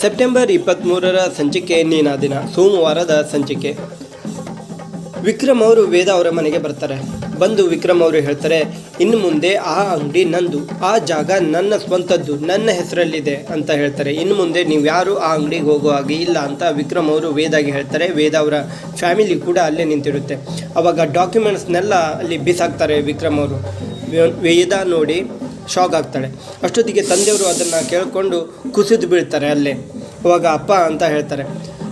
September ಇಪ್ಪತ್ತ್ಮೂರರ ಸಂಚಿಕೆ ನೀನಾ ದಿನ, ಸೋಮವಾರದ ಸಂಚಿಕೆ. ವಿಕ್ರಮ್ ಅವರು ವೇದ ಅವರ ಮನೆಗೆ ಬರ್ತಾರೆ. ಬಂದು ವಿಕ್ರಮ್ ಅವರು ಹೇಳ್ತಾರೆ, ಇನ್ನು ಮುಂದೆ ಆ ಅಂಗಡಿ ನಂದು, ಆ ಜಾಗ ನನ್ನ ಸ್ವಂತದ್ದು, ನನ್ನ ಹೆಸರಲ್ಲಿದೆ ಅಂತ ಹೇಳ್ತಾರೆ. ಇನ್ನು ಮುಂದೆ ನೀವು ಯಾರು ಆ ಅಂಗಡಿಗೆ ಹೋಗೋ ಹಾಗೆ ಇಲ್ಲ ಅಂತ ವಿಕ್ರಮ್ ಅವರು ವೇದಾಗಿ ಹೇಳ್ತಾರೆ. ವೇದ ಅವರ ಫ್ಯಾಮಿಲಿ ಕೂಡ ಅಲ್ಲೇ ನಿಂತಿರುತ್ತೆ. ಅವಾಗ ಡಾಕ್ಯುಮೆಂಟ್ಸ್ನೆಲ್ಲ ಅಲ್ಲಿ ಬಿಸಾಕ್ತಾರೆ ವಿಕ್ರಮ್ ಅವರು. ವೇದ ನೋಡಿ ಶಾಕ್ ಆಗ್ತಾಳೆ. ಅಷ್ಟೊತ್ತಿಗೆ ತಂದೆಯವರು ಅದನ್ನು ಕೇಳಿಕೊಂಡು ಕುಸಿದು ಬೀಳ್ತಾರೆ ಅಲ್ಲೇ. ಅವಾಗ ಅಪ್ಪ ಅಂತ ಹೇಳ್ತಾರೆ.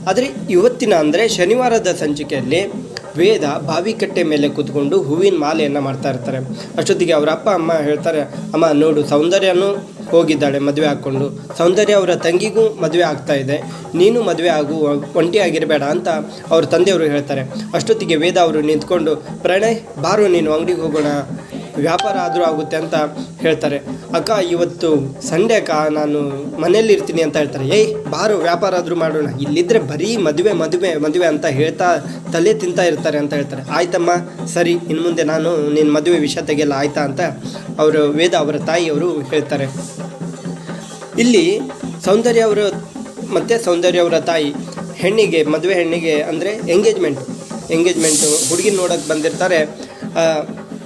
ಆದರೆ ಇವತ್ತಿನ ಅಂದರೆ ಶನಿವಾರದ ಸಂಚಿಕೆಯಲ್ಲಿ ವೇದ ಬಾವಿಕಟ್ಟೆ ಮೇಲೆ ಕೂತ್ಕೊಂಡು ಹೂವಿನ ಮಾಲೆಯನ್ನು ಮಾಡ್ತಾ ಇರ್ತಾರೆ. ಅಷ್ಟೊತ್ತಿಗೆ ಅವರ ಅಪ್ಪ, ಅಮ್ಮ ಹೇಳ್ತಾರೆ, ಅಮ್ಮ, ನೋಡು, ಸೌಂದರ್ಯನೂ ಹೋಗಿದ್ದಾಳೆ ಮದುವೆ ಹಾಕ್ಕೊಂಡು. ಸೌಂದರ್ಯ ಅವರ ತಂಗಿಗೂ ಮದುವೆ ಆಗ್ತಾ ಇದೆ. ನೀನು ಮದುವೆ ಆಗು ಒಂಟಿಯಾಗಿರಬೇಡ ಅಂತ ಅವ್ರ ತಂದೆಯವರು ಹೇಳ್ತಾರೆ. ಅಷ್ಟೊತ್ತಿಗೆ ವೇದ ಅವರು ನಿಂತ್ಕೊಂಡು, ಪ್ರಣಯ್, ಬಾರು ನೀನು ಅಂಗಡಿಗೆ ಹೋಗೋಣ. ವ್ಯಾಪಾರ ಆದರೂ ಆಗುತ್ತೆ ಅಂತ ಹೇಳ್ತಾರೆ. ಅಕ್ಕ, ಇವತ್ತು ಸಂಡೇ ಅಕ್ಕ, ನಾನು ಇರ್ತೀನಿ ಅಂತ ಹೇಳ್ತಾರೆ. ಏಯ್, ಬಾರು, ವ್ಯಾಪಾರ ಆದರೂ ಮಾಡೋಣ. ಇಲ್ಲಿದ್ದರೆ ಬರೀ ಮದುವೆ ಮದುವೆ ಮದುವೆ ಅಂತ ಹೇಳ್ತಾ ತಲೆ ತಿಂತಾ ಇರ್ತಾರೆ ಅಂತ ಹೇಳ್ತಾರೆ. ಆಯ್ತಮ್ಮ, ಸರಿ ಇನ್ನು ಮುಂದೆ ನಾನು ನಿನ್ನ ಮದುವೆ ವಿಷಯ ತೆಗೆಯಲ್ಲ, ಆಯ್ತಾ ಅಂತ ಅವರು ವೇದ ಅವರ ತಾಯಿಯವರು ಹೇಳ್ತಾರೆ. ಇಲ್ಲಿ ಸೌಂದರ್ಯ ಅವರು, ಮತ್ತು ಸೌಂದರ್ಯ ಅವರ ತಾಯಿ ಹೆಣ್ಣಿಗೆ, ಮದುವೆ ಹೆಣ್ಣಿಗೆ ಅಂದರೆ ಎಂಗೇಜ್ಮೆಂಟ್ ಎಂಗೇಜ್ಮೆಂಟು ಹುಡುಗಿ ನೋಡೋಕ್ಕೆ ಬಂದಿರ್ತಾರೆ.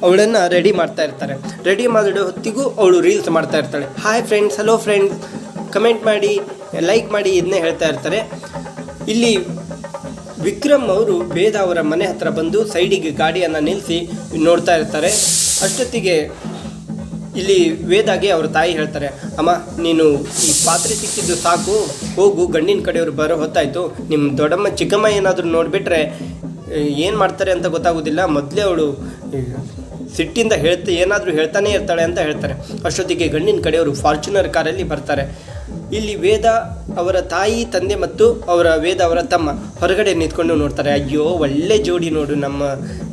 ಅವಳನ್ನು ರೆಡಿ ಮಾಡ್ತಾ ಇರ್ತಾರೆ. ರೆಡಿ ಮಾಡೋ ಹೊತ್ತಿಗೂ ಅವಳು ರೀಲ್ಸ್ ಮಾಡ್ತಾ ಇರ್ತಾಳೆ. Hi friends hello friends comment ಮಾಡಿ ಲೈಕ್ ಮಾಡಿ ಇದನ್ನೇ ಹೇಳ್ತಾ ಇರ್ತಾರೆ. ಇಲ್ಲಿ ವಿಕ್ರಮ್ ಅವರು ವೇದ ಅವರ ಮನೆ ಹತ್ರ ಬಂದು ಸೈಡಿಗೆ ಗಾಡಿಯನ್ನು ನಿಲ್ಲಿಸಿ ನೋಡ್ತಾ ಇರ್ತಾರೆ. ಅಷ್ಟೊತ್ತಿಗೆ ಇಲ್ಲಿ ವೇದಾಗೆ ಅವ್ರ ತಾಯಿ ಹೇಳ್ತಾರೆ, ಅಮ್ಮ, ನೀನು ಈ ಪಾತ್ರೆ ಸಿಕ್ಕಿದ್ದು ಸಾಕು. ಹೋಗು, ಗಂಡಿನ ಕಡೆಯವರು ಬರೋ ಹೊತ್ತಾಯಿತು. ನಿಮ್ಮ ದೊಡ್ಡಮ್ಮ ಚಿಕ್ಕಮ್ಮ ಏನಾದರೂ ನೋಡಿಬಿಟ್ರೆ ಏನು ಮಾಡ್ತಾರೆ ಅಂತ ಗೊತ್ತಾಗೋದಿಲ್ಲ. ಮೊದಲೇ ಅವಳು ಸಿಟ್ಟಿಂದ ಹೇಳ್ತಾ ಏನಾದರೂ ಹೇಳ್ತಾನೆ ಇರ್ತಾಳೆ ಅಂತ ಹೇಳ್ತಾರೆ. ಅಷ್ಟೊತ್ತಿಗೆ ಗಂಡಿನ ಕಡೆಯವರು ಫಾರ್ಚುನರ್ ಕಾರಲ್ಲಿ ಬರ್ತಾರೆ. ಇಲ್ಲಿ ವೇದ ಅವರ ತಾಯಿ, ತಂದೆ ಮತ್ತು ಅವರ ವೇದ ಅವರ ತಮ್ಮ ಹೊರಗಡೆ ನಿಂತ್ಕೊಂಡು ನೋಡ್ತಾರೆ. ಅಯ್ಯೋ, ಒಳ್ಳೆ ಜೋಡಿ ನೋಡು ನಮ್ಮ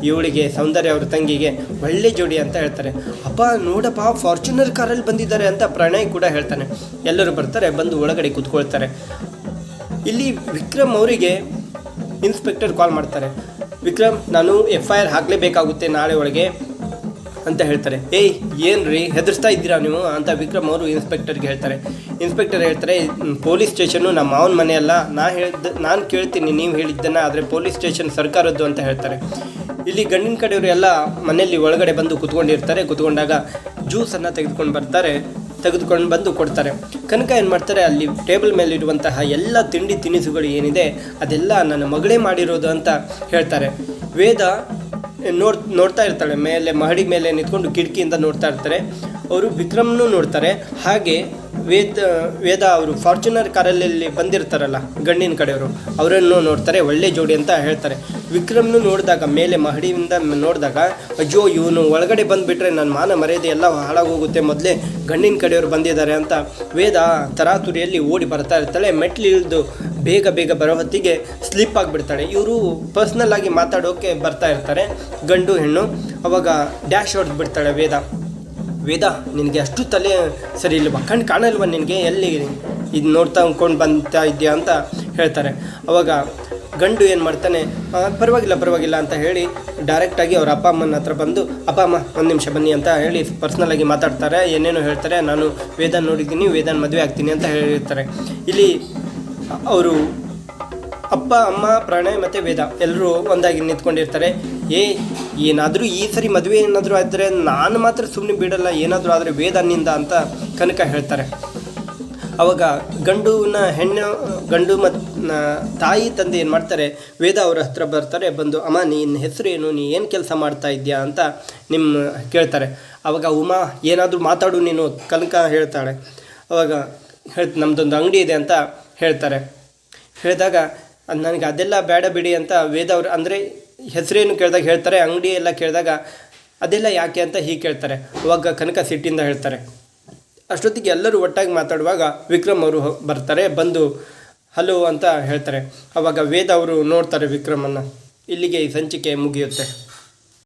ಇವಳಿಗೆ, ಸೌಂದರ್ಯ ಅವ್ರ ತಂಗಿಗೆ. ಒಳ್ಳೆ ಜೋಡಿ ಅಂತ ಹೇಳ್ತಾರೆ. ಅಪ್ಪ, ನೋಡಪ್ಪ, ಫಾರ್ಚುನರ್ ಕಾರಲ್ಲಿ ಬಂದಿದ್ದಾರೆ ಅಂತ ಪ್ರಣಯ್ ಕೂಡ ಹೇಳ್ತಾನೆ. ಎಲ್ಲರೂ ಬರ್ತಾರೆ, ಬಂದು ಒಳಗಡೆ ಕೂತ್ಕೊಳ್ತಾರೆ. ಇಲ್ಲಿ ವಿಕ್ರಮ್ ಅವರಿಗೆ ಇನ್ಸ್ಪೆಕ್ಟರ್ ಕಾಲ್ ಮಾಡ್ತಾರೆ. ವಿಕ್ರಮ್, ನಾನು ಎಫ್ ಐ ಆರ್ ಹಾಕಲೇಬೇಕಾಗುತ್ತೆ, ನಾಳೆ ಒಳಗೆ, ಅಂತ ಹೇಳ್ತಾರೆ. ಏಯ್ ಏನು ರೀ ಹೆದರ್ಸ್ತಾ ಇದ್ದೀರಾ ನೀವು? ಅಂತ ವಿಕ್ರಮ್ ಅವರು ಇನ್ಸ್ಪೆಕ್ಟರ್ಗೆ ಹೇಳ್ತಾರೆ. ಇನ್ಸ್ಪೆಕ್ಟರ್ ಹೇಳ್ತಾರೆ ಪೊಲೀಸ್ ಸ್ಟೇಷನ್ನು ನಮ್ಮ ಮಾವನ ಮನೆ ಅಲ್ಲ. ನಾ ಹೇಳ್ದ, ನಾನು ಕೇಳ್ತೀನಿ ನೀವು ಹೇಳಿದ್ದನ್ನು, ಆದರೆ ಪೊಲೀಸ್ ಸ್ಟೇಷನ್ ಸರ್ಕಾರದ್ದು ಅಂತ ಹೇಳ್ತಾರೆ. ಇಲ್ಲಿ ಗಂಡಿನ ಕಡೆಯವರು ಎಲ್ಲ ಮನೆಯಲ್ಲಿ ಒಳಗಡೆ ಬಂದು ಕುತ್ಕೊಂಡಿರ್ತಾರೆ. ಕುತ್ಕೊಂಡಾಗ ಜ್ಯೂಸನ್ನು ತೆಗೆದುಕೊಂಡು ಬರ್ತಾರೆ. ತೆಗೆದುಕೊಂಡು ಬಂದು ಕೊಡ್ತಾರೆ. ಕನಕ ಏನು ಮಾಡ್ತಾರೆ? ಅಲ್ಲಿ ಟೇಬಲ್ ಮೇಲಿರುವಂತಹ ಎಲ್ಲ ತಿಂಡಿ ತಿನಿಸುಗಳು ಏನಿದೆ, ಅದೆಲ್ಲ ನನ್ನ ಮಗಳೇ ಮಾಡಿರೋದು ಅಂತ ಹೇಳ್ತಾರೆ. ವೇದ ನೋಡ್, ನೋಡ್ತಾ ಇರ್ತಾಳೆ. ಮೇಲೆ ಮಹಡಿ ಮೇಲೆ ನಿಂತ್ಕೊಂಡು ಕಿಟಕಿಯಿಂದ ನೋಡ್ತಾ ಇರ್ತಾರೆ. ಅವರು ವಿಕ್ರಮ್ನೂ ನೋಡ್ತಾರೆ. ಹಾಗೆ ವೇದ ವೇದ ಅವರು ಫಾರ್ಚುನರ್ ಕಾರಲ್ಲಿ ಬಂದಿರ್ತಾರಲ್ಲ ಗಂಡಿನ ಕಡೆಯವರು, ಅವರನ್ನು ನೋಡ್ತಾರೆ, ಒಳ್ಳೆ ಜೋಡಿ ಅಂತ ಹೇಳ್ತಾರೆ. ವಿಕ್ರಮ್ನು ನೋಡಿದಾಗ, ಮೇಲೆ ಮಹಡಿಯಿಂದ ನೋಡಿದಾಗ ಅಜ್ಜೋ ಇವನು ಒಳಗಡೆ ಬಂದುಬಿಟ್ರೆ ನನ್ನ ಮಾನ ಮರ್ಯಾದೆ ಎಲ್ಲ ಹಾಳಾಗೋಗುತ್ತೆ, ಮೊದಲೇ ಗಂಡಿನ ಕಡೆಯವರು ಬಂದಿದ್ದಾರೆ ಅಂತ ವೇದ ತರಾತುರಿಯಲ್ಲಿ ಓಡಿ ಬರ್ತಾ ಇರ್ತಾಳೆ ಮೆಟ್ಲಿಳಿದು ಬೇಗ ಬೇಗ ಬರೋ ಹೊತ್ತಿಗೆ ಸ್ಲಿಪ್ ಆಗಿಬಿಡ್ತಾಳೆ. ಇವರು ಪರ್ಸ್ನಲ್ ಆಗಿ ಮಾತಾಡೋಕೆ ಬರ್ತಾ ಇರ್ತಾರೆ, ಗಂಡು ಹೆಣ್ಣು, ಅವಾಗ ಡ್ಯಾಶ್ ಹೊಡೆದು ಬಿಡ್ತಾಳೆ ವೇದ. ವೇದ, ನಿನಗೆ ಅಷ್ಟು ತಲೆ ಸರಿ ಇಲ್ವಾ? ಕಣ್ಣು ಕಾಣಲ್ವ ನಿನಗೆ? ಎಲ್ಲಿ ಇದು ನೋಡ್ತಾ ಅಂದ್ಕೊಂಡು ಬಂತಾ ಇದೆಯಾ ಅಂತ ಹೇಳ್ತಾರೆ. ಅವಾಗ ಗಂಡು ಏನು ಮಾಡ್ತಾನೆ ಪರವಾಗಿಲ್ಲ ಪರವಾಗಿಲ್ಲ ಅಂತ ಹೇಳಿ ಡೈರೆಕ್ಟಾಗಿ ಅವ್ರ ಅಪ್ಪ ಅಮ್ಮನ ಹತ್ರ ಬಂದು, ಅಪ್ಪ, ಅಮ್ಮ, ಒಂದು ನಿಮಿಷ ಬನ್ನಿ ಅಂತ ಹೇಳಿ ಪರ್ಸ್ನಲಾಗಿ ಮಾತಾಡ್ತಾರೆ. ಏನೇನೋ ಹೇಳ್ತಾರೆ. ನಾನು ವೇದನ್ ನೋಡಿದ್ದೀನಿ, ವೇದನ್ ಮದುವೆ ಆಗ್ತೀನಿ ಅಂತ ಹೇಳಿರ್ತಾರೆ ಇಲ್ಲಿ ಅವರು ಅಪ್ಪ, ಅಮ್ಮ, ಪ್ರಾಣಯ ಮತ್ತು ವೇದ ಎಲ್ಲರೂ ಒಂದಾಗಿ ನಿಂತ್ಕೊಂಡಿರ್ತಾರೆ. ಏ ಏನಾದರೂ ಈ ಸರಿ ಮದುವೆ ಏನಾದರೂ ಆದರೆ ನಾನು ಮಾತ್ರ ಸುಮ್ಮನೆ ಬಿಡಲ್ಲ, ಏನಾದರೂ ಆದರೆ ವೇದನಿಂದ ಅಂತ ಕನಕ ಹೇಳ್ತಾರೆ. ಅವಾಗ ಗಂಡುವಿನ ಹೆಣ್ಣು, ಗಂಡು ಮತ್ತು ತಾಯಿ ತಂದೆ ಏನು ಮಾಡ್ತಾರೆ, ವೇದ ಅವರ ಹತ್ರ ಬರ್ತಾರೆ, ಬಂದು, ಅಮ್ಮ, ನಿನ್ನ ಹೆಸರು ಏನು ನೀ ಏನು ಕೆಲಸ ಮಾಡ್ತಾ ಇದೆಯಾ? ಅಂತ ನಿಮ್ಮ ಕೇಳ್ತಾರೆ. ಅವಾಗ ಉಮಾ, ಏನಾದರೂ ಮಾತಾಡು ನೀನು, ಕನಕ ಹೇಳ್ತಾಳೆ. ಅವಾಗ ಹೇಳ್ ನಮ್ಮದೊಂದು ಅಂಗಡಿ ಇದೆ ಅಂತ ಹೇಳ್ತಾರೆ. ಹೇಳಿದಾಗ ನನಗೆ ಅದೆಲ್ಲ ಬೇಡ ಬಿಡಿ ಅಂತ ವೇದ ಅವರು, ಅಂದರೆ ಹೆಸರೇನು ಕೇಳಿದಾಗ ಹೇಳ್ತಾರೆ, ಅಂಗಡಿ ಎಲ್ಲ ಕೇಳಿದಾಗ ಅದೆಲ್ಲ ಯಾಕೆ ಅಂತ ಹೀಗೆ ಕೇಳ್ತಾರೆ. ಅವಾಗ ಕನಕ ಸಿಟ್ಟಿಂದ ಹೇಳ್ತಾರೆ. ಅಷ್ಟೊತ್ತಿಗೆ ಎಲ್ಲರೂ ಒಟ್ಟಾಗಿ ಮಾತಾಡುವಾಗ ವಿಕ್ರಮ್ ಅವರು ಬರ್ತಾರೆ, ಬಂದು ಹಲೋ ಅಂತ ಹೇಳ್ತಾರೆ. ಅವಾಗ ವೇದ ಅವರು ನೋಡ್ತಾರೆ ವಿಕ್ರಮನ್ನು. ಇಲ್ಲಿಗೆ ಈ ಸಂಚಿಕೆ ಮುಗಿಯುತ್ತೆ.